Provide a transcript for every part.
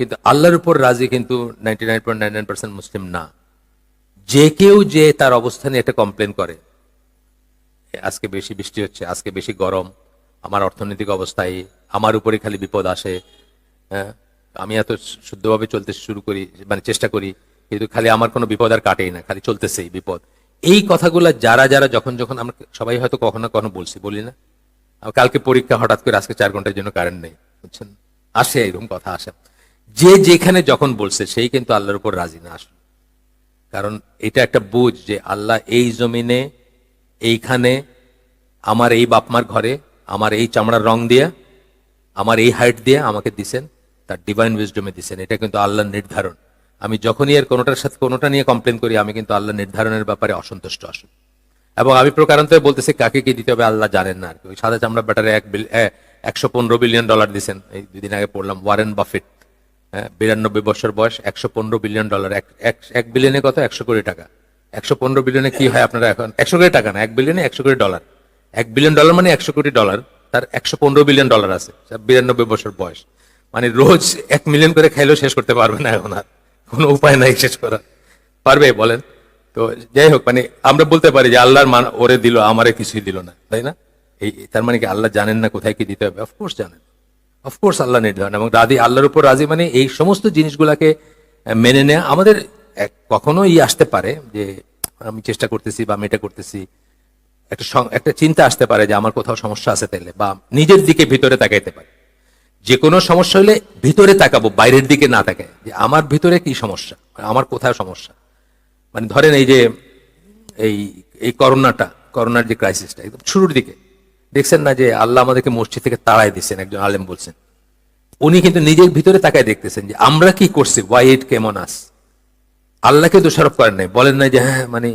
কিন্তু আল্লাহর উপর রাজি কিন্তু ninety nine point nine nine percent মুসলিম না। যে কেউ যে তার অবস্থানে এটা কমপ্লেন করে আজকে বেশি বৃষ্টি হচ্ছে, আজকে বেশি গরম, আমার অর্থনৈতিক অবস্থায় আমার উপরে খালি বিপদ আসে হ্যাঁ আমি এত শুদ্ধভাবে চলতে শুরু করি মানে চেষ্টা করি, কিন্তু খালি আমার কোনো বিপদ আর কাটেই না, খালি চলতেছেই বিপদ। এই কথাগুলা যারা যারা যখন যখন আমরা সবাই হয়তো কখনো কখনো বলছি, বলি না। কালকে পরীক্ষা হঠাৎ করে আজকে চার ঘণ্টার জন্য কারেন্ট নেই, বুঝছেন? আসে এরকম কথা, আসে। যে যেখানে যখন বলছে, সেই কিন্তু আল্লাহর উপর রাজি না আসলে। কারণ এটা একটা বুঝ যে আল্লাহ এই জমিনে, এইখানে, আমার এই বাপমার ঘরে, আমার এই চামড়ার রং দিয়ে, আমার এই হাইট দিয়ে আমাকে দিছেন, তার ডিভাইন উইজডমে দিছেন। এটা কিন্তু আল্লাহর নির্ধারণ। আমি যখনই এর কোনোটার সাথে কোনোটা নিয়ে কমপ্লেন করি, আমি কিন্তু আল্লাহ নির্ধারণের ব্যাপারে অসন্তুষ্ট আসলে এবং আমি প্রকারান্তরে বলতেছি, কাকে কি দিতে হবে আল্লাহ জানেন না। আর কি ওই সাদা চামড়া ব্যাটারে এক একশো পনেরো বিলিয়ন ডলার দিছেন। এই দুদিন আগে পড়লাম ওয়ারেন বাফেট বিরানব্বই বছর বয়স, একশো পনেরো বিলিয়ন ডলার এক, এক- এক বিলিয়নে কত? একশো কোটি টাকা। একশো পনেরো বিলিয়নে কি হয় আপনারা এখন? একশো কোটি টাকা না, এক বিলিয়নে একশো কোটি ডলার এক বিলিয়ন ডলার মানে একশো কোটি ডলার তার একশো পনেরো বিলিয়ন ডলার আছে বিরানব্বই বছর বয়স। মানে রোজ এক মিলিয়ন করে খাইলেও শেষ করতে পারবে না এখন আর। কোনো উপায় নাই শেষ করার। পারবে, বলেন। তো যাই হোক মানে আমরা বলতে পারি যে আল্লাহর মান ওরে দিল, আমারে কিছুই দিল না, তাই না? এই, তার মানে কি আল্লাহ জানেন না কোথায় কি দিতে হবে? অফকোর্স জানেন। অফকোর্স আল্লাহ নির্ধারণ এবং রাজি আল্লাহর উপর রাজি মানে এই সমস্ত জিনিসগুলাকে মেনে নেওয়া আমাদের কখনো ই আসতে পারে যে আমি চেষ্টা করতেছি বা আমি এটা করতেছি। একটা একটা চিন্তা আসতে পারে যে আমার কোথাও সমস্যা আছে তাইলে, বা নিজের দিকে ভিতরে তাকাইতে পারে। যে কোনো সমস্যা হলে ভিতরে তাকাবো, বাইরের দিকে না তাকায়। যে আমার ভিতরে কি সমস্যা? আমার কোথায় সমস্যা? মানে ধরেন এই যে, এই এই করোনাটা, করোনার যে ক্রাইসিসটা একদম শুরুর দিকে দেখছেন না যে আল্লাহ আমাদেরকে মসজিদ থেকে তাড়াই দিচ্ছেন একজন আলেম বলছেন। উনি কিন্তু নিজের ভিতরে তাকায় দেখতেছেন যে আমরা কি করছি ওয়াই ইট কেমন আস আল্লাহকে দোষারোপ করেন নাই। বলেন নাই যে হ্যাঁ মানে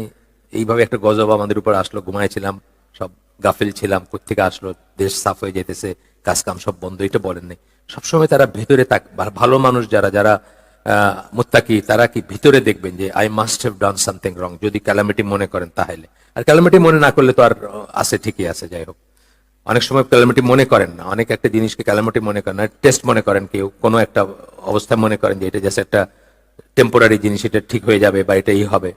এইভাবে একটা গজব আমাদের উপর আসলো, ঘুমাইছিলাম, সব গাফিল ছিলাম কোথেকে আসলো, দেশ সাফ হয়ে যেতেছে কাজ কাম সব বন্ধ, এটা বলেন নাই। সবসময় তারা ভেতরে তাক ভালো মানুষ যারা যারা মুত্তাকি, তারা কি ভিতরে দেখবেন যে I must have done something wrong যদি ক্যালামিটি মনে করেন তাহলে। আর ক্যালামিটি মনে না করলে তো আর আছে ঠিকই আছে, যাই হোক। অনেক সময় ক্যালামিটি মনে করেন না। অনেক একটা জিনিসকে ক্যালামিটি মনে করেন না টেস্ট মনে করেন কেউ। কোনো একটা অবস্থা মনে করেন যে এটা জাস্ট একটা টেম্পোরারি জিনিস, এটা ঠিক হয়ে যাবে বা এটাই হবে।